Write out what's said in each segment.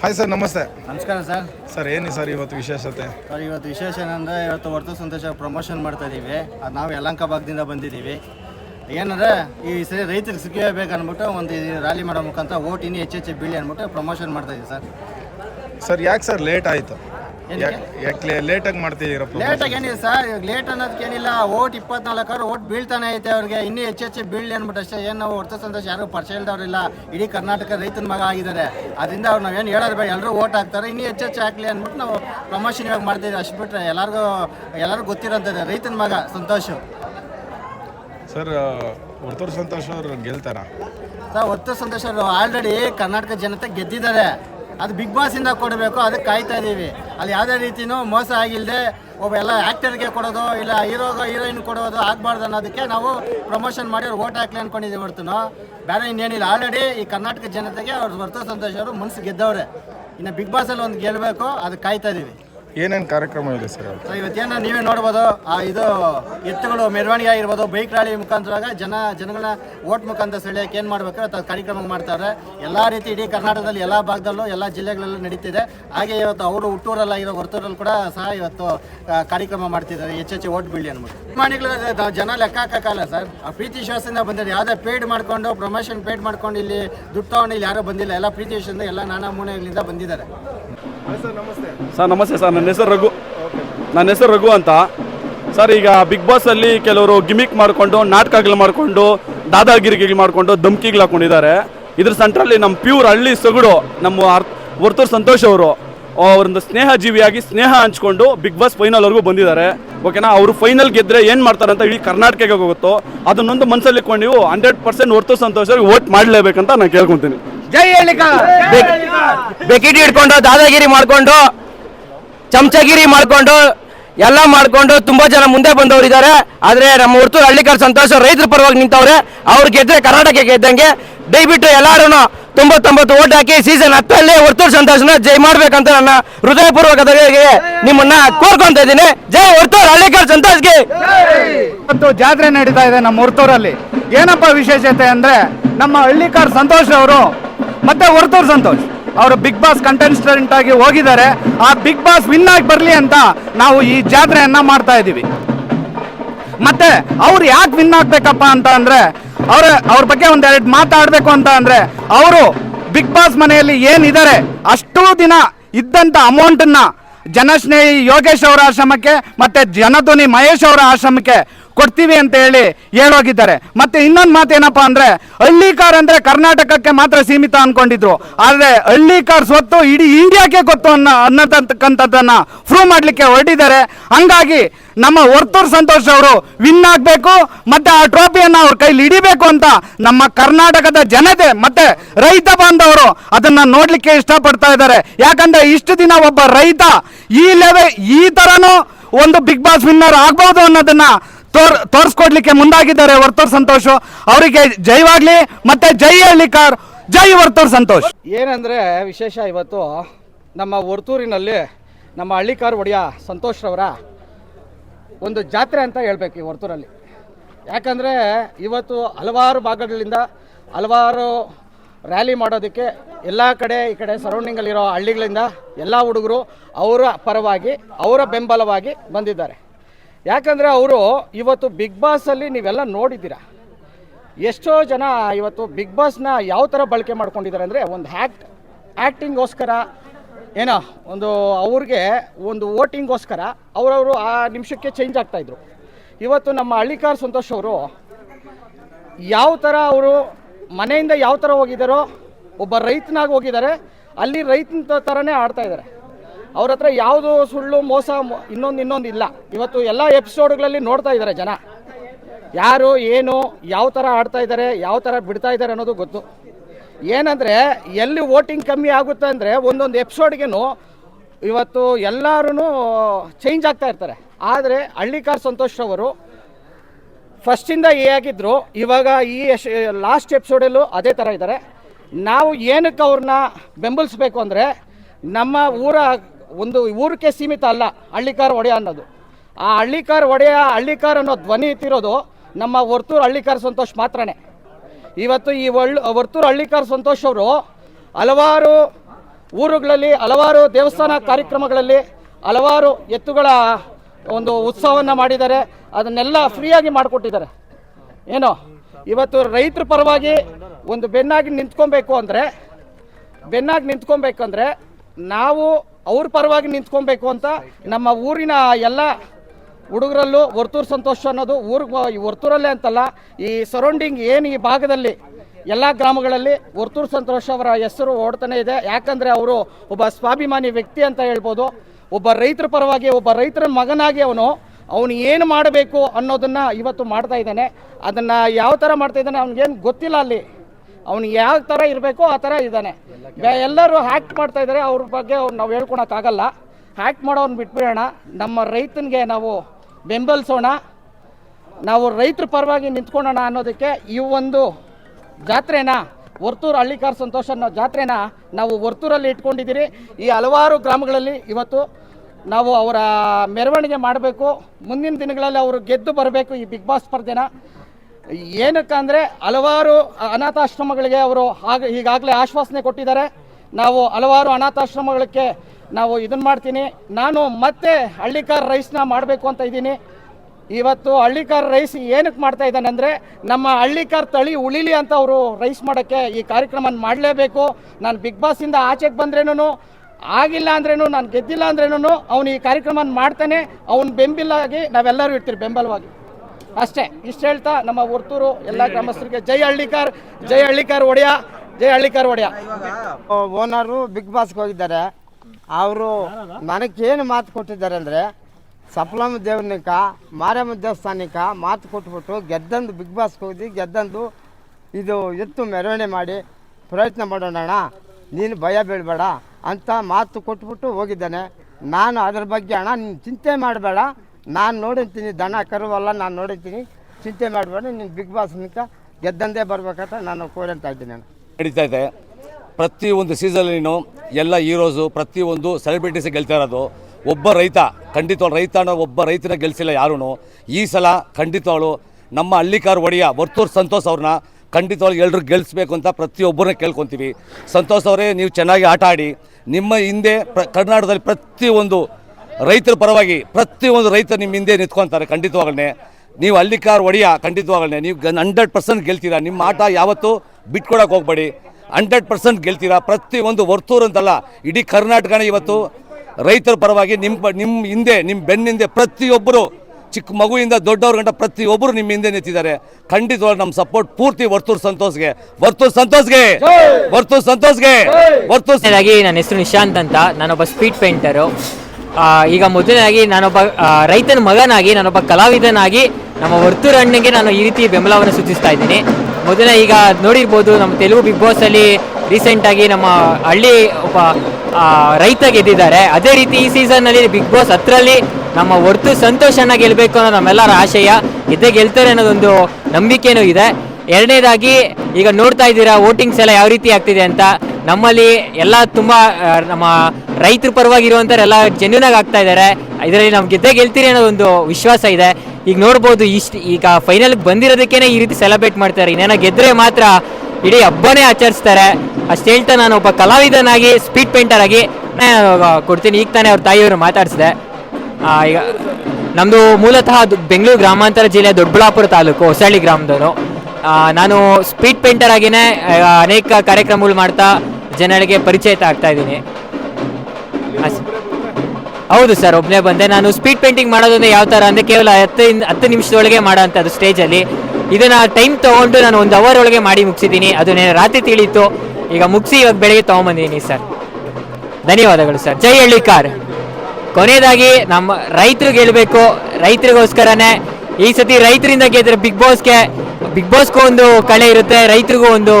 Hi sir ನಮಸ್ತೆ. ನಮಸ್ಕಾರ sir sir ಏನು ಸರ್ ಇವತ್ತು ವಿಶೇಷತೆ? ಸರ್ ಇವತ್ತು ವಿಶೇಷ ಏನಂದರೆ ಇವತ್ತು ವರ್ತು ಸಂತೋಷ ಪ್ರಮೋಷನ್ ಮಾಡ್ತಾ ಇದ್ದೀವಿ ಅದು ನಾವು ಯಲಂಕ ಭಾಗದಿಂದ ಬಂದಿದ್ದೀವಿ ಏನಂದರೆ ಈ ಸರಿ ರೈತರಿಗೆ ಸಿಕ್ಕಬೇಕು ಅಂದ್ಬಿಟ್ಟು ಒಂದು ಈ ರ್ಯಾಲಿ ಮಾಡೋ ಮುಖಾಂತರ ಓಟ್ ಇನ್ನೂ ಹೆಚ್ಚು ಹೆಚ್ಚು ಬೀಳಿ ಅಂದ್ಬಿಟ್ಟು ಪ್ರಮೋಷನ್ ಮಾಡ್ತಾ ಇದ್ದೀವಿ ಸರ್ ಸರ್ ಯಾಕೆ ಸರ್ ಲೇಟ್ ಆಯಿತು? ಯಾಕೆ ಲೇಟಾಗಿ ಮಾಡ್ತಿದ್ದೀರಪ್ಪ ಲೇಟಾಗಿ ಏನಿಲ್ಲ ಸರ್ ಇವಾಗ ಲೇಟ್ ಅನ್ನೋದಕ್ಕೇನಿಲ್ಲ ಓಟ್ ಇಪ್ಪತ್ನಾಲ್ಕು ಅವ್ರು ಓಟ್ ಬೀಳ್ತಾನೆ ಐತೆ ಅವ್ರಿಗೆ. ಇನ್ನೂ ಹೆಚ್ಚು ಹೆಚ್ಚು ಬೀಳಲಿ ಅಂದ್ಬಿಟ್ಟು ಅಷ್ಟೇ. ಏನು ನಾವು ಹೊರತ ಸಂತೋಷ ಯಾರು ಪರಿಚಯ ಇಲ್ದವ್ರಿಲ್ಲ ಇಡೀ ಕರ್ನಾಟಕ ರೈತನ ಮಗ ಆಗಿದ್ದಾರೆ. ಅದರಿಂದ ಅವ್ರು ನಾವೇನು ಹೇಳೋದು ಬೇಡ. ಎಲ್ಲರೂ ಓಟ್ ಹಾಕ್ತಾರೆ. ಇನ್ನೂ ಹೆಚ್ಚು ಹೆಚ್ಚು ಹಾಕ್ಲಿ ಅಂದ್ಬಿಟ್ಟು ನಾವು ಪ್ರಮೋಷನ್ ಇವಾಗ ಮಾಡ್ತಿದ್ದೀವಿ ಅಷ್ಟು ಬಿಟ್ಟರೆ ಎಲ್ಲರಿಗೂ ಎಲ್ಲರಿಗೂ ಗೊತ್ತಿರೋಂಥದ್ದು ರೈತನ ಮಗ ಸಂತೋಷ. ಸರ್ ವರ್ತೂರ್ ಸಂತೋಷ್ ಅವರು ಗೆಲ್ತಾರ? ಸರ್ ಹೊತ್ತು ಸಂತೋಷ ಅವರು ಆಲ್ರೆಡಿ ಕರ್ನಾಟಕ ಜನತೆ ಗೆದ್ದಿದ್ದಾರೆ. ಅದು ಬಿಗ್ ಬಾಸಿಂದ ಕೊಡಬೇಕು ಅದಕ್ಕೆ ಕಾಯ್ತಾ ಇದ್ದೀವಿ ಅಲ್ಲಿ ಯಾವುದೇ ರೀತಿನೂ ಮೋಸ ಆಗಿಲ್ಲದೆ ಒಬ್ಬ ಎಲ್ಲ ಆ್ಯಕ್ಟರ್ಗೆ ಕೊಡೋದು, ಇಲ್ಲ ಹೀರೋಗ, ಹೀರೋಯಿನ್ ಕೊಡೋದು ಆಗಬಾರ್ದು ಅನ್ನೋದಕ್ಕೆ ನಾವು ಪ್ರಮೋಷನ್ ಮಾಡಿ ಅವ್ರು ಓಟ್ ಹಾಕ್ಲಿ ಅಂದ್ಕೊಂಡಿದ್ದೀವಿ ಹೊರತು ಬೇರೆ ಇನ್ನೇನಿಲ್ಲ. ಆಲ್ರೆಡಿ ಈ ಕರ್ನಾಟಕ ಜನತೆಗೆ ಅವ್ರ ಹೊರತು ಸಂತೋಷ್ ಅವರು ಮನಸ್ಸು ಗೆದ್ದವ್ರೆ. ಇನ್ನು ಬಿಗ್ ಬಾಸಲ್ಲಿ ಒಂದು ಗೆಲ್ಲಬೇಕು, ಅದು ಕಾಯ್ತಾ ಇದ್ದೀವಿ ಏನೇನು ಕಾರ್ಯಕ್ರಮ ಇದೆ ಸರ್ ಇವತ್ತೇನು ನೀವೇ ನೋಡ್ಬೋದು, ಆ, ಇದು ಎತ್ತುಗಳು, ಮೆರವಣಿಗೆ ಆಗಿರ್ಬೋದು ಬೈಕ್ ರ್ಯಾಲಿ ಮುಖಾಂತರವಾಗ ಜನ, ಜನಗಳನ್ನ ಓಟ್ ಮುಖಾಂತರ ಸೆಳೆಯಕ್ಕೆ ಏನು ಮಾಡಬೇಕು ಅಥವಾ ಕಾರ್ಯಕ್ರಮ ಮಾಡ್ತಾರೆ. ಎಲ್ಲ ರೀತಿ ಇಡೀ ಕರ್ನಾಟಕದಲ್ಲಿ, ಎಲ್ಲ ಭಾಗದಲ್ಲೂ, ಎಲ್ಲ ಜಿಲ್ಲೆಗಳಲ್ಲೂ ನಡೀತಿದೆ. ಹಾಗೆ ಇವತ್ತು ಅವರು ಹುಟ್ಟೂರಲ್ಲಾಗಿರೋ ಹೊರತೂರಲ್ಲಿ ಕೂಡ ಸಹ ಇವತ್ತು ಕಾರ್ಯಕ್ರಮ ಮಾಡ್ತಿದ್ದಾರೆ. ಹೆಚ್ಚೆಚ್ಚು ಓಟ್ ಬೀಳಿ ಅನ್ಬಿಟ್ಟು. ಅಭಿಮಾನಿಗಳು ಜನ ಲೆಕ್ಕ ಹಾಕಕ್ಕಲ್ಲ ಸರ್. ಆ, ಪ್ರೀತಿ ವಿಶ್ವಾಸದಿಂದ ಬಂದಿದ್ದಾರೆ. ಯಾವುದೇ ಪೇಡ್ ಮಾಡ್ಕೊಂಡು ಪ್ರಮೋಷನ್ ಪೇಡ್ ಮಾಡ್ಕೊಂಡು, ಇಲ್ಲಿ ದುಡ್ಡು ತಗೊಂಡು ಇಲ್ಲಿ ಯಾರೂ ಬಂದಿಲ್ಲ. ಎಲ್ಲ ಪ್ರೀತಿ ವಿಶ್ವಾಸದಿಂದ, ಎಲ್ಲ ನಾನಾ ಮೂನೆಗಳಿಂದ ಬಂದಿದ್ದಾರೆ. ಸರ್ ನಮಸ್ತೆ. ಸರ್ ನಮಸ್ತೆ ಸರ್ ನನ್ನ ಹೆಸರು ರಘು. ನನ್ನ ಹೆಸರು ರಘು ಅಂತ. ಸರ್ ಈಗ ಬಿಗ್ ಬಾಸಲ್ಲಿ ಕೆಲವರು ಗಿಮಿಕ್ ಮಾಡಿಕೊಂಡು ನಾಟಕಗಳು ಮಾಡಿಕೊಂಡು ದಾದಾಗಿರಿಗಳು ಮಾಡಿಕೊಂಡು ಧಮ್ಕಿಗಳು ಹಾಕೊಂಡಿದ್ದಾರೆ. ಇದ್ರ ಸೆಂಟ್ರಲ್ಲಿ ನಮ್ಮ ಪ್ಯೂರ್ ಹಳ್ಳಿ ಸೊಗಡು ನಮ್ಮ ಅರ್- ವರ್ತೂರ್ ಸಂತೋಷ್ ಅವರು ಅವರೊಂದು ಸ್ನೇಹ ಜೀವಿಯಾಗಿ ಸ್ನೇಹ ಹಂಚ್ಕೊಂಡು ಬಿಗ್ ಬಾಸ್ ಫೈನಲ್ವರೆಗೂ ಬಂದಿದ್ದಾರೆ. ಓಕೆನಾ ಅವರು ಫೈನಲ್ ಗೆದ್ರೆ ಏನು ಮಾಡ್ತಾರೆ ಅಂತ ಇಡೀ ಕರ್ನಾಟಕಕ್ಕೆ ಹೋಗುತ್ತೋ. ಅದನ್ನೊಂದು ಮನಸ್ಸಲ್ಲಿ ಇಟ್ಕೊಂಡು ನೀವು ಹಂಡ್ರೆಡ್ ಪರ್ಸೆಂಟ್ ವರ್ತೂರ್ ಸಂತೋಷ್ ಅವ್ರಿಗೆ ವೋಟ್ ಮಾಡಲೇಬೇಕಂತ ನಾನು ಕೇಳ್ಕೊತೀನಿ. ಜೈ ಬೆಕಿಟಿ ಹಿಡ್ಕೊಂಡು ದಾದಾಗಿರಿ ಮಾಡ್ಕೊಂಡು ಚಮಚಗಿರಿ ಮಾಡ್ಕೊಂಡು ಎಲ್ಲ ಮಾಡ್ಕೊಂಡು ತುಂಬಾ ಜನ ಮುಂದೆ ಬಂದವರು ಇದ್ದಾರೆ ಆದ್ರೆ ನಮ್ಮ ಹುಡ್ತೂರು ಹಳ್ಳಿಕರ್ ಸಂತೋಷ ರೈತರ ಪರವಾಗಿ ನಿಂತವ್ರೆ ಅವ್ರು ಗೆದ್ರೆ ಕರ್ನಾಟಕ ಗೆದ್ದಂಗೆ. ದಯವಿಟ್ಟು ಎಲ್ಲಾರು ತೊಂಬತ್ತೊಂಬತ್ತು ಓಟ್ ಹಾಕಿ ಸೀಸನ್ ಹತ್ತಲ್ಲಿ ಹೊರ್ತೂರು ಸಂತೋಷನ ಜೈ ಮಾಡ್ಬೇಕಂತ ನನ್ನ ಹೃದಯಪೂರ್ವಕ ನಿಮ್ಮನ್ನ ಕೋರ್ಕೊಂತ ಇದ್ದೀನಿ. ಜೈ ಹೊರ್ತೂರು ಹಳ್ಳಿಕರ್ ಸಂತೋಷ್ಗೆ. ಇವತ್ತು ಜಾತ್ರೆ ನಡೀತಾ ಇದೆ ನಮ್ಮ ಹೊರ್ತೂರಲ್ಲಿ ಏನಪ್ಪ ವಿಶೇಷತೆ ಅಂದ್ರೆ ನಮ್ಮ ಹಳ್ಳಿಕಾರ್ ಸಂತೋಷ್ ಅವರು ಮತ್ತೆ ಹೊರ್ತೂರ್ ಸಂತೋಷ್. ಅವರು ಬಿಗ್ ಬಾಸ್ ಕಂಟೆಸ್ಟೆಂಟ್ ಆಗಿ ಹೋಗಿದ್ದಾರೆ. ಆ ಬಿಗ್ ಬಾಸ್ ವಿನ್ ಆಗಿ ಬರಲಿ ಅಂತ ನಾವು ಈ ಜಾತ್ರೆಯನ್ನ ಮಾಡ್ತಾ ಇದ್ದೀವಿ. ಮತ್ತೆ ಅವ್ರು ಯಾಕೆ ವಿನ್ ಆಗ್ಬೇಕಪ್ಪ ಅಂತ ಅಂದ್ರೆ, ಅವ್ರ ಅವ್ರ ಬಗ್ಗೆ ಒಂದೆರಡು ಮಾತಾಡಬೇಕು ಅಂತ ಅಂದ್ರೆ, ಅವರು ಬಿಗ್ ಬಾಸ್ ಮನೆಯಲ್ಲಿ ಏನಿದ್ದಾರೆ, ಅಷ್ಟು ದಿನ ಇದ್ದಂತ ಅಮೌಂಟನ್ನ ಜನಸ್ನೇಹಿ ಯೋಗೇಶ್ ಅವರ ಆಶ್ರಮಕ್ಕೆ, ಮತ್ತೆ ಜನಧ್ವನಿ ಮಹೇಶ್ ಅವರ ಆಶ್ರಮಕ್ಕೆ ಕೊಡ್ತೀವಿ ಅಂತ ಹೇಳಿ ಹೇಳೋಗಿದ್ದಾರೆ. ಮತ್ತೆ ಇನ್ನೊಂದು ಮಾತೇನಪ್ಪ ಅಂದ್ರೆ ಹಳ್ಳಿಕಾರ್ ಅಂದ್ರೆ ಕರ್ನಾಟಕಕ್ಕೆ ಮಾತ್ರ ಸೀಮಿತ ಅನ್ಕೊಂಡಿದ್ರು. ಆದ್ರೆ ಹಳ್ಳಿಕಾರ್ ಸ್ವತ್ತು ಇಡೀ ಇಂಡಿಯಾಕ್ಕೆ ಗೊತ್ತು ಅನ್ನೋ, ಅನ್ನತಕ್ಕಂಥದ್ದನ್ನ ಪ್ರೂವ್ ಮಾಡ್ಲಿಕ್ಕೆ ಹೊರಟಿದ್ದಾರೆ. ಹಂಗಾಗಿ ನಮ್ಮ ವರ್ತೂರ್ ಸಂತೋಷ್ ಅವರು ವಿನ್ ಆಗಬೇಕು, ಮತ್ತೆ ಆ ಟ್ರೋಫಿಯನ್ನ ಅವ್ರ ಕೈಲಿ ಹಿಡಿಬೇಕು ಅಂತ ನಮ್ಮ ಕರ್ನಾಟಕದ ಜನತೆ, ಮತ್ತೆ ರೈತ ಬಾಂಧವರು ಅದನ್ನ ನೋಡ್ಲಿಕ್ಕೆ ಇಷ್ಟಪಡ್ತಾ ಇದ್ದಾರೆ. ಯಾಕಂದ್ರೆ ಇಷ್ಟು ದಿನ ಒಬ್ಬ ರೈತ ಈ ಲೆವೆ ಈ ತರನು ಒಂದು ಬಿಗ್ ಬಾಸ್ ವಿನ್ನರ್ ಆಗ್ಬಹುದು ಅನ್ನೋದನ್ನ ತೋರ್ ತೋರಿಸ್ಕೊಡ್ಲಿಕ್ಕೆ ಮುಂದಾಗಿದ್ದಾರೆ ವರ್ತೂರ್ ಸಂತೋಷ್. ಅವರಿಗೆ ಜೈವಾಗ್ಲಿ ಮತ್ತೆ ಜೈ ಹಳ್ಳಿಕಾರ್. ಜೈ ವರ್ತೂರ್ ಸಂತೋಷ್. ಏನಂದ್ರೆ ವಿಶೇಷ ಇವತ್ತು ನಮ್ಮ ವರ್ತೂರಿನಲ್ಲಿ ನಮ್ಮ ಹಳ್ಳಿಕಾರ್ ಒಡೆಯ ಸಂತೋಷ್ರವರ ಒಂದು ಜಾತ್ರೆ ಅಂತ ಹೇಳ್ಬೇಕು ಈ ವರ್ತೂರಲ್ಲಿ. ಯಾಕಂದರೆ ಇವತ್ತು ಹಲವಾರು ಭಾಗಗಳಿಂದ ಹಲವಾರು ರ್ಯಾಲಿ ಮಾಡೋದಕ್ಕೆ ಎಲ್ಲ ಕಡೆ ಈ ಕಡೆ ಸರೌಂಡಿಂಗಲ್ಲಿರೋ ಹಳ್ಳಿಗಳಿಂದ ಎಲ್ಲ ಹುಡುಗರು ಅವರ ಪರವಾಗಿ, ಅವರ ಬೆಂಬಲವಾಗಿ ಬಂದಿದ್ದಾರೆ. ಯಾಕಂದರೆ ಅವರು ಇವತ್ತು ಬಿಗ್ ಬಾಸಲ್ಲಿ ನೀವೆಲ್ಲ ನೋಡಿದ್ದೀರಾ? ಎಷ್ಟೋ ಜನ ಇವತ್ತು ಬಿಗ್ ಬಾಸ್ನ ಯಾವ ಥರ ಬಳಕೆ ಮಾಡ್ಕೊಂಡಿದ್ದಾರೆ ಅಂದರೆ ಒಂದು ಹ್ಯಾಕ್ಟ್ ಆ್ಯಕ್ಟಿಂಗೋಸ್ಕರ ಏನೋ, ಒಂದು ಅವ್ರಿಗೆ ಒಂದು ವೋಟಿಂಗೋಸ್ಕರ ಅವರವರು ಆ ನಿಮಿಷಕ್ಕೆ ಚೇಂಜ್ ಆಗ್ತಾಯಿದ್ರು ಇವತ್ತು ನಮ್ಮ ಹಳ್ಳಿಕಾರ್ ಸಂತೋಷ್ ಅವರು ಯಾವ ಥರ ಅವರು ಮನೆಯಿಂದ ಯಾವ ಥರ ಹೋಗಿದ್ದಾರೋ, ಒಬ್ಬ ರೈತನಾಗಿ ಹೋಗಿದ್ದಾರೆ, ಅಲ್ಲಿ ರೈತನ ಥರನೇ ಆಡ್ತಾ ಇದ್ದಾರೆ. ಅವ್ರ ಹತ್ರ ಯಾವುದು ಸುಳ್ಳು, ಮೋಸ ಇನ್ನೊಂದು ಇನ್ನೊಂದು ಇಲ್ಲ. ಇವತ್ತು ಎಲ್ಲ ಎಪಿಸೋಡ್ಗಳಲ್ಲಿ ನೋಡ್ತಾ ಇದ್ದಾರೆ ಜನ. ಯಾರು, ಏನು, ಯಾವ ಥರ ಆಡ್ತಾ ಇದ್ದಾರೆ ಯಾವ ಥರ ಬಿಡ್ತಾ ಇದ್ದಾರೆ ಅನ್ನೋದು ಗೊತ್ತು. ಏನಂದರೆ, ಎಲ್ಲಿ ವೋಟಿಂಗ್ ಕಮ್ಮಿ ಆಗುತ್ತೆ ಅಂದರೆ ಒಂದೊಂದು ಎಪಿಸೋಡ್ಗೆನು ಇವತ್ತು ಎಲ್ಲರೂ ಚೇಂಜ್ ಆಗ್ತಾ ಇರ್ತಾರೆ. ಆದರೆ ಹಳ್ಳಿಕಾರ್ ಸಂತೋಷ್ ಅವರು ಫಸ್ಟಿಂದ ಏ ಆಗಿದ್ರು. ಇವಾಗ ಈ ಲಾಸ್ಟ್ ಎಪಿಸೋಡಲ್ಲೂ ಅದೇ ಥರ ಇದ್ದಾರೆ ನಾವು ಏನಕ್ಕೆ ಅವ್ರನ್ನ ಬೆಂಬಲಿಸ್ಬೇಕು ಅಂದರೆ ನಮ್ಮ ಊರ ಒಂದು ಊರಕ್ಕೆ ಸೀಮಿತ ಅಲ್ಲ, ಹಳ್ಳಿಕಾರ್ ಒಡೆಯ ಅನ್ನೋದು. ಆ ಹಳ್ಳಿಕಾರ್ ಒಡೆಯ, ಹಳ್ಳಿಕಾರ್ ಅನ್ನೋ ಧ್ವನಿ ಎತ್ತಿರೋದು ನಮ್ಮ ವರ್ತೂರು ಹಳ್ಳಿಕಾರ್ ಸಂತೋಷ್ ಮಾತ್ರನೇ. ಇವತ್ತು ಈ ಒಳ್ಳ, ವರ್ತೂರು ಹಳ್ಳಿಕಾರ್ ಸಂತೋಷ್ ಅವರು ಹಲವಾರು ಊರುಗಳಲ್ಲಿ, ಹಲವಾರು ದೇವಸ್ಥಾನ ಕಾರ್ಯಕ್ರಮಗಳಲ್ಲಿ ಹಲವಾರು ಎತ್ತುಗಳ ಒಂದು ಉತ್ಸವವನ್ನು ಮಾಡಿದ್ದಾರೆ. ಅದನ್ನೆಲ್ಲ ಫ್ರೀಯಾಗಿ ಮಾಡಿಕೊಟ್ಟಿದ್ದಾರೆ. ಏನೋ? ಇವತ್ತು ರೈತರ ಪರವಾಗಿ ಒಂದು ಬೆನ್ನಾಗಿ ನಿಂತ್ಕೊಬೇಕು ಅಂದರೆ, ಬೆನ್ನಾಗಿ ನಿಂತ್ಕೊಬೇಕಂದ್ರೆ ನಾವು ಅವ್ರ ಪರವಾಗಿ ನಿಂತ್ಕೊಬೇಕು ಅಂತ ನಮ್ಮ ಊರಿನ ಎಲ್ಲ ಹುಡುಗರಲ್ಲೂ ವರ್ತೂರು ಸಂತೋಷ ಅನ್ನೋದು ಊರಿಗೆ ವರ್ತೂರಲ್ಲೇ ಅಂತಲ್ಲ, ಈ ಸರೌಂಡಿಂಗ್ ಏನು ಈ ಭಾಗದಲ್ಲಿ ಎಲ್ಲ ಗ್ರಾಮಗಳಲ್ಲಿ ವರ್ತೂರು ಸಂತೋಷ ಅವರ ಹೆಸರು ಓಡ್ತಾನೆ ಇದೆ. ಯಾಕಂದರೆ ಅವರು ಒಬ್ಬ ಸ್ವಾಭಿಮಾನಿ ವ್ಯಕ್ತಿ ಅಂತ ಹೇಳ್ಬೋದು. ಒಬ್ಬ ರೈತರ ಪರವಾಗಿ, ಒಬ್ಬ ರೈತರ ಮಗನಾಗಿ ಅವನು ಅವನು ಏನು ಮಾಡಬೇಕು ಅನ್ನೋದನ್ನು ಇವತ್ತು ಮಾಡ್ತಾ ಇದ್ದಾನೆ. ಅದನ್ನು ಯಾವ ಥರ ಮಾಡ್ತಾ ಇದ್ದಾನೆ ಅವ್ನಿಗೇನು ಗೊತ್ತಿಲ್ಲ ಅಲ್ಲಿ. ಅವ್ನು ಯಾವ ಥರ ಇರಬೇಕು ಆ ಥರ ಇದ್ದಾನೆ. ಎಲ್ಲರೂ ಹ್ಯಾಕ್ ಮಾಡ್ತಾ ಇದ್ದಾರೆ ಅವ್ರ ಬಗ್ಗೆ ಅವ್ರು ನಾವು ಹೇಳ್ಕೊಳಕ್ಕಾಗಲ್ಲ ಹ್ಯಾಕ್ ಮಾಡೋನ್ ಬಿಟ್ಬಿಡೋಣ. ನಮ್ಮ ರೈತನಿಗೆ ನಾವು ಬೆಂಬಲಿಸೋಣ. ನಾವು ರೈತರ ಪರವಾಗಿ ನಿಂತ್ಕೊಳ್ಳೋಣ ಅನ್ನೋದಕ್ಕೆ ಈ ಒಂದು ಜಾತ್ರೆನ, ವರ್ತೂರು ಹಳ್ಳಿಕಾರ್ ಸಂತೋಷ ಅನ್ನೋ ಜಾತ್ರೆನ ನಾವು ವರ್ತೂರಲ್ಲಿ ಇಟ್ಕೊಂಡಿದ್ದೀರಿ ಈ ಹಲವಾರು ಗ್ರಾಮಗಳಲ್ಲಿ ಇವತ್ತು ನಾವು ಅವರ ಮೆರವಣಿಗೆ ಮಾಡಬೇಕು. ಮುಂದಿನ ದಿನಗಳಲ್ಲಿ ಅವರು ಗೆದ್ದು ಬರಬೇಕು ಈ ಬಿಗ್ ಬಾಸ್ ಸ್ಪರ್ಧೆನ. ಏನಕ್ಕಂದರೆ ಹಲವಾರು ಅನಾಥಾಶ್ರಮಗಳಿಗೆ ಅವರು ಹಾಗೆ ಈಗಾಗಲೇ ಆಶ್ವಾಸನೆ ಕೊಟ್ಟಿದ್ದಾರೆ. ನಾವು ಹಲವಾರು ಅನಾಥಾಶ್ರಮಗಳಿಗೆ ನಾವು ಇದನ್ನು ಮಾಡ್ತೀನಿ. ನಾನು ಮತ್ತೆ ಹಳ್ಳಿಕಾರ್ ರೈಸ್ನ ಮಾಡಬೇಕು ಅಂತ ಇದ್ದೀನಿ. ಇವತ್ತು ಹಳ್ಳಿಕಾರ್ ರೈಸ್ ಏನಕ್ಕೆ ಮಾಡ್ತಾ ಇದ್ದಾನೆ ಅಂದರೆ ನಮ್ಮ ಹಳ್ಳಿಕಾರ್ ತಳಿ ಉಳಿಲಿ ಅಂತ ಅವರು ರೈಸ್ ಮಾಡೋಕ್ಕೆ ಈ ಕಾರ್ಯಕ್ರಮ ಮಾಡಲೇಬೇಕು. ನಾನು ಬಿಗ್ ಬಾಸಿಂದ ಆಚೆಗೆ ಬಂದ್ರೇನು ಆಗಿಲ್ಲ ಅಂದ್ರೇನು, ನಾನು ಗೆದ್ದಿಲ್ಲ ಅಂದ್ರೇನು ಅವನು ಈ ಕಾರ್ಯಕ್ರಮ ಮಾಡ್ತಾನೆ. ಅವ್ನು ಬೆಂಬಲಾಗಿ ನಾವೆಲ್ಲರೂ ಇರ್ತೀರಿ ಬೆಂಬಲವಾಗಿ. ಅಷ್ಟೇ. ಇಷ್ಟು ಹೇಳ್ತಾ ನಮ್ಮ ಹೊರ್ತೂರು ಎಲ್ಲ ಗ್ರಾಮಸ್ಥರಿಗೆ ಜೈ ಹಳ್ಳಿಕಾರ್ ಜೈ ಹಳ್ಳಿಕಾರ್ ಒಡೆಯ, ಜೈ ಹಳ್ಳಿಕಾರ್ ಒಡೆಯ. ಓನರು ಬಿಗ್ ಬಾಸ್ಗೆ ಹೋಗಿದ್ದಾರೆ. ಅವರು ನನಗೇನು ಮಾತು ಕೊಟ್ಟಿದ್ದಾರೆ ಅಂದರೆ ಸಪ್ಲಮ್ಮ ದೇವ್ರನಿಕ ಮಾರಮ್ಮ ದೇವಸ್ಥಾನಕ್ಕೆ ಮಾತು ಕೊಟ್ಬಿಟ್ಟು ಗೆದ್ದಂದು ಬಿಗ್ ಬಾಸ್ಗೆ ಹೋಗಿ, ಗೆದ್ದಂದು ಇದು ಎತ್ತು ಮೆರವಣಿಗೆ ಮಾಡಿ ಪ್ರಯತ್ನ ಮಾಡೋಣ ನೀನು ಭಯ ಬೀಳಬೇಡ ಅಂತ ಮಾತು ಕೊಟ್ಬಿಟ್ಟು ಹೋಗಿದ್ದಾನೆ. ನಾನು ಅದ್ರ ಬಗ್ಗೆ ಅಣ್ಣ ನೀನು ಚಿಂತೆ ಮಾಡಬೇಡ. ನಾನು ನೋಡಿರ್ತೀನಿ, ದನ ಕರುವಲ್ಲ ನಾನು ನೋಡಿರ್ತೀನಿ. ಚಿಂತೆ ಮಾಡಬೇಡ, ನೀನು ಬಿಗ್ ಬಾಸ್ ನಿಂತ ಗೆದ್ದಂದೇ ಬರ್ಬೇಕಂತ ನಾನು ಕೋರಂತ ಇದ್ದೀನಿ ನಾನು. ನಡೀತಾ ಇದೆ. ಪ್ರತಿ ಒಂದು ಸೀಸನ್ಲಿನೂ ಎಲ್ಲ ಹೀರೋಸು ಪ್ರತಿಯೊಂದು ಸೆಲೆಬ್ರಿಟೀಸ್ ಗೆಲ್ತಾ ಇರೋದು. ಒಬ್ಬ ರೈತ ಖಂಡಿತವಾಳು ರೈತ ಅನ್ನೋ ಒಬ್ಬ ರೈತನ ಗೆಲ್ಸಿಲ್ಲ ಯಾರೂ ಈ ಸಲ ಖಂಡಿತವಾಳು ನಮ್ಮ ಹಳ್ಳಿಕಾರ ಒಡೆಯ ವರ್ತೂರ್ ಸಂತೋಷ್ ಅವ್ರನ್ನ ಖಂಡಿತವಾಗಿ ಎಲ್ಲರೂ ಗೆಲ್ಲಿಸ್ಬೇಕು ಅಂತ ಪ್ರತಿಯೊಬ್ಬರನ್ನ ಕೇಳ್ಕೊತೀವಿ. ಸಂತೋಷ್ ಅವರೇ, ನೀವು ಚೆನ್ನಾಗಿ ಆಟ ಆಡಿ, ನಿಮ್ಮ ಹಿಂದೆ ಪ್ರ, ಕರ್ನಾಟಕದಲ್ಲಿ ಪ್ರತಿಯೊಂದು ರೈತರ ಪರವಾಗಿ ಪ್ರತಿಯೊಂದು ರೈತ ನಿಮ್ಮ ಹಿಂದೆ ನಿಂತ್ಕೊಂತಾರೆ ಖಂಡಿತವಾಗಲೇ. ನೀವು ಅಲ್ಲಿ ಕಾರ್ ಒಡೆಯ ಖಂಡಿತವಾಗಲೇ. ನೀವು ಹಂಡ್ರೆಡ್ ಪರ್ಸೆಂಟ್ ಗೆಲ್ತೀರಾ. ನಿಮ್ಮ ಆಟ ಯಾವತ್ತೂ ಬಿಟ್ಕೊಡಕ್ಕೆ ಹೋಗ್ಬೇಡಿ. ಹಂಡ್ರೆಡ್ ಪರ್ಸೆಂಟ್ ಗೆಲ್ತೀರಾ. ಪ್ರತಿಯೊಂದು ವರ್ತೂರು ಅಂತಲ್ಲ ಇಡೀ ಕರ್ನಾಟಕನೇ ಇವತ್ತು ರೈತರ ಪರವಾಗಿ ನಿಮ್ಮ ನಿಮ್ಮ ಹಿಂದೆ ನಿಮ್ಮ ಬೆನ್ನಿಂದೆ ಪ್ರತಿಯೊಬ್ಬರು ಚಿಕ್ಕ ಮಗುವಿಂದ ದೊಡ್ಡವ್ರ ಗಂಟ ಪ್ರತಿಯೊಬ್ಬರು ನಿಮ್ಮ ಹಿಂದೆ ನಿಂತಿದ್ದಾರೆ. ಖಂಡಿತವಾಗಿ ನಮ್ಮ ಸಪೋರ್ಟ್ ಪೂರ್ತಿ ವರ್ತೂರು ಸಂತೋಷ್ಗೆ. ವರ್ತೂರ್ ಸಂತೋಷ್ಗೆ! ವರ್ತೂರ್ ಸಂತೋಷ್ಗೆ! ವರ್ತೂರು ನನ್ನ ಹೆಸರು ನಿಶಾಂತ್ ಅಂತ. ನಾನೊಬ್ಬ ಸ್ಪೀಡ್ ಪೇಂಟರು ಈಗ ಮೊದಲನೇದಾಗಿ ನಾನೊಬ್ಬ ರೈತನ ಮಗನಾಗಿ, ನಾನೊಬ್ಬ ಕಲಾವಿದನಾಗಿ ನಮ್ಮ ವರ್ತೂರು ಅಣ್ಣಗೆ ನಾನು ಈ ರೀತಿ ಬೆಂಬಲವನ್ನು ಸೂಚಿಸ್ತಾ ಇದ್ದೀನಿ. ಮೊದಲನೇ ಈಗ ನೋಡಿರ್ಬೋದು, ನಮ್ಮ ತೆಲುಗು ಬಿಗ್ ಬಾಸಲ್ಲಿ ರೀಸೆಂಟಾಗಿ ನಮ್ಮ ಹಳ್ಳಿ ಒಬ್ಬ ರೈತ ಗೆದ್ದಿದ್ದಾರೆ. ಅದೇ ರೀತಿ ಈ ಸೀಸನ್ನಲ್ಲಿ ಬಿಗ್ ಬಾಸ್ ಹತ್ತರಲ್ಲಿ ನಮ್ಮ ವರ್ತು ಸಂತೋಷನ ಗೆಲ್ಲಬೇಕು ಅನ್ನೋ ನಮ್ಮೆಲ್ಲರ ಆಶಯ ಇದ್ದೇ ಗೆಲ್ತಾರೆ ಅನ್ನೋದೊಂದು ನಂಬಿಕೆನೂ ಇದೆ. ಎರಡನೇದಾಗಿ, ಈಗ ನೋಡ್ತಾ ಇದ್ದೀರಾ, ವೋಟಿಂಗ್ಸ್ ಎಲ್ಲ ಯಾವ ರೀತಿ ಆಗ್ತಿದೆ ಅಂತ. ನಮ್ಮಲ್ಲಿ ಎಲ್ಲ ತುಂಬ ನಮ್ಮ ರೈತರ ಪರವಾಗಿರುವಂಥವ್ರೆಲ್ಲ ಜೆನ್ಯೂನಾಗಿ ಆಗ್ತಾ ಇದ್ದಾರೆ. ಇದರಲ್ಲಿ ನಾವು ಗೆದ್ದೇ ಗೆಲ್ತೀರಿ ಅನ್ನೋದೊಂದು ವಿಶ್ವಾಸ ಇದೆ. ಈಗ ನೋಡ್ಬೋದು ಇಷ್ಟು, ಈಗ ಫೈನಲ್ಗೆ ಬಂದಿರೋದಕ್ಕೇ ಈ ರೀತಿ ಸೆಲೆಬ್ರೇಟ್ ಮಾಡ್ತಾರೆ. ಇನ್ನೇನೋ ಗೆದ್ದರೆ ಮಾತ್ರ ಇಡೀ ಹಬ್ಬನೇ ಆಚರಿಸ್ತಾರೆ. ಅಷ್ಟು ಹೇಳ್ತಾ ನಾನು ಒಬ್ಬ ಕಲಾವಿದನಾಗಿ ಸ್ಪೀಡ್ ಪೇಂಟರ್ ಆಗಿ ಕೊಡ್ತೀನಿ. ಈಗ ತಾನೇ ಅವ್ರ ತಾಯಿಯವರು ಮಾತಾಡಿಸಿದೆ. ಈಗ ನಮ್ಮದು ಮೂಲತಃ ಬೆಂಗಳೂರು ಗ್ರಾಮಾಂತರ ಜಿಲ್ಲೆ ದೊಡ್ಡಬಳ್ಳಾಪುರ ತಾಲೂಕು, ಹೊಸಳ್ಳಿ ಗ್ರಾಮದವರು. ನಾನು ಸ್ಪೀಡ್ ಪೇಂಟರ್ ಆಗಿನೇ ಅನೇಕ ಕಾರ್ಯಕ್ರಮಗಳು ಮಾಡ್ತಾ ಜನರಿಗೆ ಪರಿಚಯ ಆಗ್ತಾ ಇದ್ದೀನಿ. ಹೌದು ಸರ್ ಒಬ್ಬನೇ ಬಂದೆ. ನಾನು ಸ್ಪೀಡ್ ಪೇಂಟಿಂಗ್ ಮಾಡೋದಂದ್ರೆ ಯಾವ ಥರ ಅಂದರೆ ಕೇವಲ ಹತ್ತು ಹತ್ತು ನಿಮಿಷದೊಳಗೆ ಮಾಡೋಂಥದ್ದು ಸ್ಟೇಜಲ್ಲಿ ಇದನ್ನು ಟೈಮ್ ತೊಗೊಂಡು ನಾನು ಒಂದು ಅವರ್ ಒಳಗೆ ಮಾಡಿ ಮುಗಿಸಿದ್ದೀನಿ. ಅದು ನೇ ರಾತ್ರಿ ತಿಳಿಯಿತು. ಈಗ ಮುಗಿಸಿ ಇವಾಗ ಬೆಳಗ್ಗೆ ತೊಗೊಂಬಂದಿದ್ದೀನಿ ಸರ್. ಧನ್ಯವಾದಗಳು ಸರ್. ಜೈ ಹಳ್ಳಿಕಾರ್. ಕೊನೆಯದಾಗಿ ನಮ್ಮ ರೈತರಿಗೆ ಹೇಳಬೇಕು ರೈತರಿಗೋಸ್ಕರನೇ ಈ ಸತಿ ರೈತರಿಂದ ಗೆದ್ರೆ ಬಿಗ್ ಬಾಸ್ಗೆ ಬಿಗ್ ಬಾಸ್ಗೂ ಒಂದು ಕಳೆ ಇರುತ್ತೆ. ರೈತರಿಗೂ ಒಂದು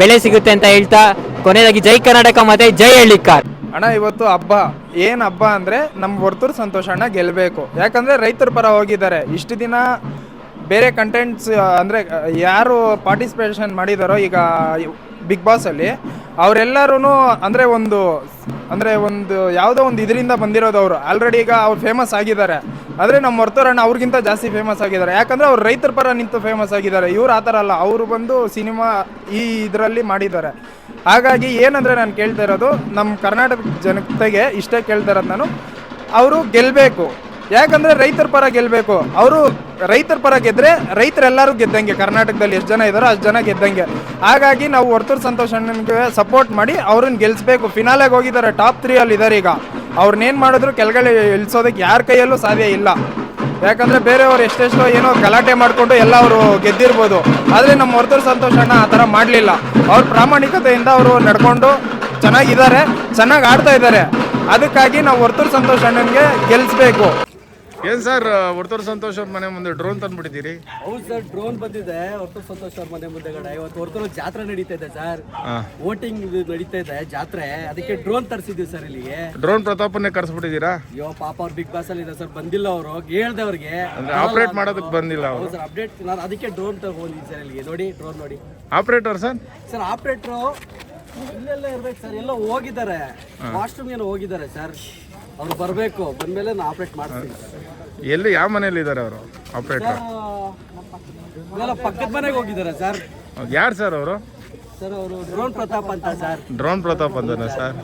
ಬೆಲೆ ಸಿಗುತ್ತೆ ಅಂತ ಹೇಳ್ತಾ ಕೊನೆಯದಾಗಿ ಜೈ ಕರ್ನಾಟಕ ಮತ್ತೆ ಜೈ ಹಳ್ಳಿಕಾರ್. ಅಣ್ಣ, ಇವತ್ತು ಹಬ್ಬ. ಏನ್ ಹಬ್ಬ ಅಂದ್ರೆ ನಮ್ಮ ವರ್ತೂರು ಸಂತೋಷ ಅಣ್ಣ ಗೆಲ್ಲಬೇಕು ಯಾಕಂದ್ರೆ ರೈತರ ಪರ ಹೋಗಿದ್ದಾರೆ. ಇಷ್ಟು ದಿನ ಬೇರೆ ಕಂಟೆಂಟ್ಸ್ ಅಂದ್ರೆ ಯಾರು ಪಾರ್ಟಿಸಿಪೇಷನ್ ಮಾಡಿದಾರೋ ಈಗ ಬಿಗ್ ಬಾಸಲ್ಲಿ ಅವರೆಲ್ಲರೂ ಅಂದರೆ ಒಂದು ಅಂದರೆ ಒಂದು ಯಾವುದೋ ಒಂದು ಇದರಿಂದ ಬಂದಿರೋದು ಅವರು. ಆಲ್ರೆಡಿ ಈಗ ಅವ್ರು ಫೇಮಸ್ ಆಗಿದ್ದಾರೆ. ಆದರೆ ನಮ್ಮ ಮರ್ತೋರಣ್ಣ ಅವ್ರಿಗಿಂತ ಜಾಸ್ತಿ ಫೇಮಸ್ ಆಗಿದ್ದಾರೆ. ಯಾಕಂದರೆ ಅವ್ರು ರೈತರ ಪರ ನಿಂತು ಫೇಮಸ್ ಆಗಿದ್ದಾರೆ. ಇವ್ರು ಆ ಥರ ಅಲ್ಲ. ಅವರು ಬಂದು ಸಿನಿಮಾ ಈ ಇದರಲ್ಲಿ ಮಾಡಿದ್ದಾರೆ. ಹಾಗಾಗಿ ಏನಂದರೆ ನಾನು ಕೇಳ್ತಾ ಇರೋದು ನಮ್ಮ ಕರ್ನಾಟಕ ಜನತೆಗೆ ಇಷ್ಟೇ ಕೇಳ್ತಾ ಇರೋದು ನಾನು, ಅವರು ಗೆಲ್ಲಬೇಕು ಯಾಕಂದರೆ ರೈತರ ಪರ ಗೆಲ್ಲಬೇಕು ಅವರು ರೈತರ ಪರ ಗೆದ್ರೆ ರೈತರೆಲ್ಲರೂ ಗೆದ್ದಂಗೆ. ಕರ್ನಾಟಕದಲ್ಲಿ ಎಷ್ಟು ಜನ ಇದ್ದಾರೋ ಅಷ್ಟು ಜನ ಗೆದ್ದಂಗೆ. ಹಾಗಾಗಿ ನಾವು ವರ್ತೂರು ಸಂತೋಷ್ ಸಪೋರ್ಟ್ ಮಾಡಿ ಅವ್ರನ್ನ ಗೆಲ್ಲಿಸ್ಬೇಕು ಫಿನಾಲೆಗೆ ಹೋಗಿದ್ದಾರೆ ಟಾಪ್ ತ್ರೀ ಅಲ್ಲಿ ಇದ್ದಾರೆ ಈಗ. ಅವ್ರನ್ನೇನು ಮಾಡಿದ್ರು ಕೆಳಗಡೆ ಇಳಿಸೋದಕ್ಕೆ ಯಾರ ಕೈಯಲ್ಲೂ ಸಾಧ್ಯ ಇಲ್ಲ. ಯಾಕಂದ್ರೆ ಬೇರೆಯವರು ಎಷ್ಟೆಷ್ಟೋ ಏನೋ ಗಲಾಟೆ ಮಾಡಿಕೊಂಡು ಎಲ್ಲ ಅವರು ಗೆದ್ದಿರ್ಬೋದು. ಆದರೆ ನಮ್ಮ ವರ್ತೂರು ಸಂತೋಷ್ ಆ ಥರ ಮಾಡಲಿಲ್ಲ. ಅವ್ರ ಪ್ರಾಮಾಣಿಕತೆಯಿಂದ ಅವರು ನಡ್ಕೊಂಡು ಚೆನ್ನಾಗಿದ್ದಾರೆ, ಚೆನ್ನಾಗಿ ಆಡ್ತಾ ಇದ್ದಾರೆ. ಅದಕ್ಕಾಗಿ ನಾವು ವರ್ತೂರು ಸಂತೋಷ್ ಅಣ್ಣನಿಗೆ ಗೆಲ್ಲಿಸ್ಬೇಕು ಏನು ಸರ್ ವರ್ತೂರು ಸಂತೋಷ್ ಅವ್ರ ಮನೆ ಮುಂದೆ ಡ್ರೋನ್ ತಂದ್ಬಿಟ್ಟಿದ್ದೀರಿ? ಹೌದು ಸರ್ ಡ್ರೋನ್ ಬಂದಿದೆ. ಹೊರತು ಸಂತೋಷ್ ಅವ್ರ ಮನೆ ಮುಂದೆಗಳ ಇವತ್ತು ಹೊರತು ಜಾತ್ರೆ ನಡೀತಾ ಇದೆ ಸರ್. ವೋಟಿಂಗ್ ನಡೀತಾ ಇದೆ ಜಾತ್ರೆ. ಅದಕ್ಕೆ ಡ್ರೋನ್ ತರಿಸಿದ್ವಿ ಸರ್ ಇಲ್ಲಿಗೆ. ಡ್ರೋನ್ ಪ್ರತಾಪನ್ನೇ ಕರ್ಸ್ಬಿಟ್ಟಿದ್ದೀರಾ? ಅಯ್ಯೋ ಪಾಪ ಅವ್ರ ಬಿಗ್ ಬಾಸ್ ಅಲ್ಲಿ ಇದೆ ಸರ್. ಬಂದಿಲ್ಲ ಅವರು. ಹೇಳ್ದೆ ಅವ್ರಿಗೆ. ಆಪರೇಟ್ ಮಾಡೋದಕ್ಕೆ ಬಂದಿಲ್ಲ ಅವರು. ಸರ್ ಅಪ್ಡೇಟ್ ನಾನು ಅದಕ್ಕೆ ಡ್ರೋನ್ ತಗೊಂಡಿದ್ದೀನಿ ಸರ್ ಇಲ್ಲಿಗೆ. ನೋಡಿ ಡ್ರೋನ್ ನೋಡಿ. Operator sir? ಸರ್ ಆಪ್ರೇಟ್ರು ಇಲ್ಲೆಲ್ಲ ಇರ್ಬೇಕು ಸರ್. ಎಲ್ಲ ಹೋಗಿದ್ದಾರೆ. ವಾಶ್ರೂಮ್ ಏನೋ ಹೋಗಿದ್ದಾರೆ ಸರ್. ಅವ್ರು ಬರಬೇಕು ಬಂದ್ಮೇಲೆ ನಾನು ಆಪ್ರೇಟ್ ಮಾಡ್ತೀನಿ. ಎಲ್ಲಿ ಯಾವ ಮನೇಲಿ ಇದ್ದಾರೆ ಅವರು? ಆಪರೇಟ್ ಇವೆಲ್ಲ ಪಕ್ಕದ ಮನೆಗೆ ಹೋಗಿದ್ದಾರೆ ಸರ್. ಯಾರು ಸರ್ ಅವರು? ಸರ್ ಅವರು ಡ್ರೋನ್ ಪ್ರತಾಪ್ ಅಂತ ಸರ್. ಡ್ರೋನ್ ಪ್ರತಾಪ್ ಅಂತಾನೆ ಸರ್?